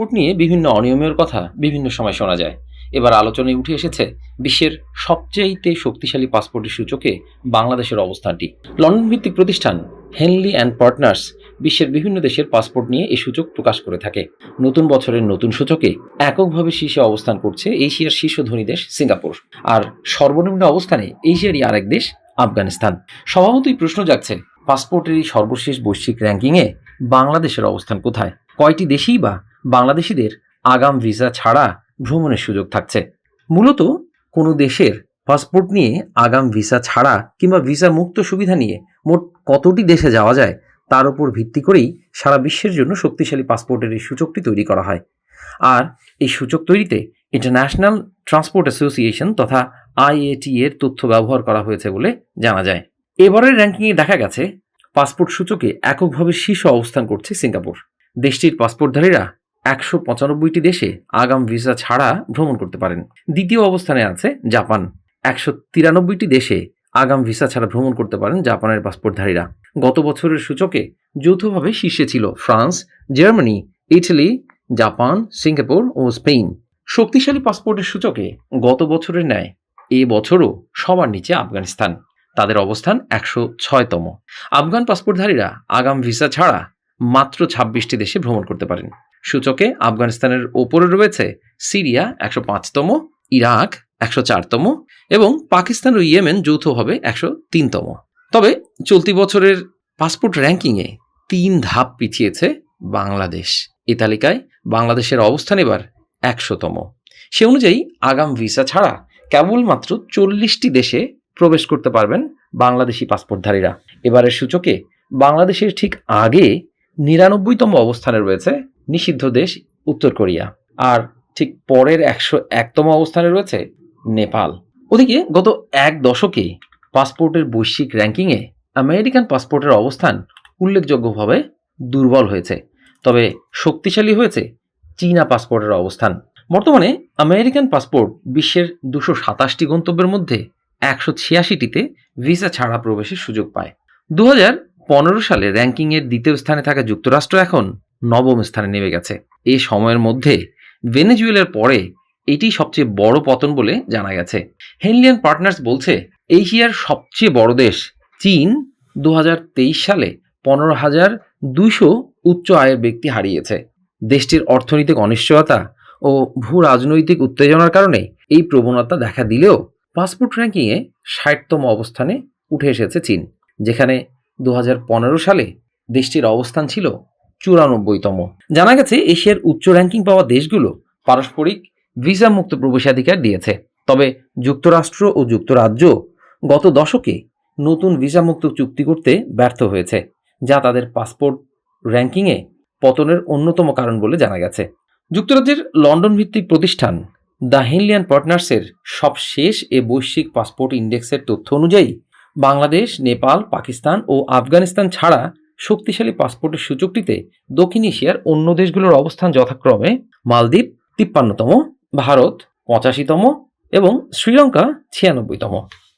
Passport নিয়ে বিভিন্ন অনিয়মের কথা বিভিন্ন সময় শোনা যায়। এবার আলোচনায় উঠে এসেছে বিশ্বের সবচেয়েতে শক্তিশালী পাসপোর্টের সূচকে বাংলাদেশের অবস্থানটি। লন্ডন ভিত্তিক প্রতিষ্ঠান হেনলি অ্যান্ড পার্টনার্স বিশ্বের বিভিন্ন দেশের পাসপোর্ট নিয়ে এই সূচক প্রকাশ করে থাকে। নতুন বছরের নতুন সূচকে এককভাবে শীর্ষে অবস্থান করছে এশিয়ার শীর্ষ ধনী দেশ সিঙ্গাপুর। আর সর্বনিম্ন অবস্থানে এশিয়ারই আরেক দেশ আফগানিস্তান। স্বভাবতই প্রশ্ন জাগছে, পাসপোর্টের এই সর্বশেষ বৈশ্বিক র্যাঙ্কিংয়ে বাংলাদেশের অবস্থান কোথায়? কয়টি দেশেই বা বাংলাদেশিদের আগাম ভিসা ছাড়া ভ্রমণের সুযোগ থাকছে। মূলত কোনো দেশের পাসপোর্ট নিয়ে আগাম ভিসা ছাড়া কিংবা ভিসা মুক্ত সুবিধা নিয়ে মোট কতটি দেশে যাওয়া যায়, তার উপর ভিত্তি করেই সারা বিশ্বের জন্য শক্তিশালী পাসপোর্টের এই সূচকটি তৈরি করা হয়। আর এই সূচক তৈরিতে ইন্টারন্যাশনাল ট্রান্সপোর্ট অ্যাসোসিয়েশন তথা আইএটি এর তথ্য ব্যবহার করা হয়েছে বলে জানা যায়। এবারের র্যাঙ্কিংয়ে দেখা গেছে, পাসপোর্ট সূচকে এককভাবে শীর্ষ অবস্থান করছে সিঙ্গাপুর। দেশটির পাসপোর্টধারীরা একশো পঁচানব্বইটি দেশে আগাম ভিসা ছাড়া ভ্রমণ করতে পারেন। দ্বিতীয় অবস্থানে আছে জাপান। একশো তিরানব্বইটি দেশে আগাম ভিসা ছাড়া ভ্রমণ করতে পারেন জাপানের পাসপোর্টধারীরা। গত বছরের সূচকে যৌথভাবে শীর্ষে ছিল France, Germany, Italy, Japan, Singapore ও স্পেন। শক্তিশালী পাসপোর্টের সূচকে গত বছরের ন্যায় এ বছরও সবার নিচে আফগানিস্তান। তাদের অবস্থান একশো ছয়তম। আফগান পাসপোর্টধারীরা আগাম ভিসা ছাড়া মাত্র ছাব্বিশটি দেশে ভ্রমণ করতে পারেন। সূচকে আফগানিস্তানের ওপরে রয়েছে সিরিয়া একশো পাঁচতম, ইরাক একশো চারতম এবং পাকিস্তান ও ইয়েমেন যৌথভাবে একশো তিনতম। তবে চলতি বছরের পাসপোর্ট র্যাঙ্কিংয়ে তিন ধাপ পিছিয়েছে বাংলাদেশ। এ তালিকায় বাংলাদেশের অবস্থান এবার একশোতম। সে অনুযায়ী আগাম ভিসা ছাড়া কেবলমাত্র চল্লিশটি দেশে প্রবেশ করতে পারবেন বাংলাদেশি পাসপোর্টধারীরা। এবারের সূচকে বাংলাদেশের ঠিক আগে নিরানব্বইতম অবস্থানে রয়েছে নিষিদ্ধ দেশ উত্তর কোরিয়া। আর ঠিক পরের একশো একতম অবস্থানে রয়েছে নেপাল। ওদিকে গত এক দশকে পাসপোর্টের বৈশ্বিক র্যাঙ্কিংয়ে আমেরিকান পাসপোর্টের অবস্থান উল্লেখযোগ্যভাবে দুর্বল হয়েছে। তবে শক্তিশালী হয়েছে চীনা পাসপোর্টের অবস্থান। বর্তমানে আমেরিকান পাসপোর্ট বিশ্বের দুশো সাতাশটি গন্তব্যের মধ্যে একশো ছিয়াশিটিতে ভিসা ছাড়া প্রবেশের সুযোগ পায়। দু হাজার পনেরো সালে র্যাঙ্কিংয়ের দ্বিতীয় স্থানে থাকা যুক্তরাষ্ট্র এখন নবম স্থানে নেমে গেছে। এ সময়ের মধ্যে ভেনেজুয়েলার পরে এটি সবচেয়ে বড় পতন বলে জানা গেছে। হেনলিয়ান পার্টনার্স বলছে, এশিয়ার সবচেয়ে বড় দেশ, চীন দু হাজার তেইশ সালে পনেরো হাজার দুইশো উচ্চ আয়ের ব্যক্তি হারিয়েছে। দেশটির অর্থনৈতিক অনিশ্চয়তা ও ভূ রাজনৈতিক উত্তেজনার কারণে এই প্রবণতা দেখা দিলেও পাসপোর্ট র্যাঙ্কিংয়ে ষাটতম অবস্থানে উঠে এসেছে চীন, যেখানে দু হাজার পনেরো সালে দেশটির অবস্থান ছিল চুরানব্বইতম। জানা গেছে, এশিয়ার উচ্চ র্যাঙ্কিং পাওয়া দেশগুলো পারস্পরিক ভিসা মুক্ত প্রবেশাধিকার দিয়েছে। তবে যুক্তরাষ্ট্র ও যুক্তরাজ্য গত দশকে নতুন ভিসা মুক্ত চুক্তি করতে ব্যর্থ হয়েছে, যা তাদের পাসপোর্ট র্যাঙ্কিংয়ে পতনের অন্যতম কারণ বলে জানা গেছে। যুক্তরাজ্যের লন্ডন ভিত্তিক প্রতিষ্ঠান দ্য হেনলিয়ান পার্টনার্সের সবশেষ এ বৈশ্বিক পাসপোর্ট ইন্ডেক্সের তথ্য অনুযায়ী বাংলাদেশ, নেপাল, পাকিস্তান ও আফগানিস্তান ছাড়া শক্তিশালী পাসপোর্টের সূচকটিতে দক্ষিণ এশিয়ার অন্য দেশগুলোর অবস্থান যথাক্রমে মালদ্বীপ তিপ্পান্নতম, ভারত পঁচাশিতম এবং শ্রীলঙ্কা ছিয়ানব্বইতম।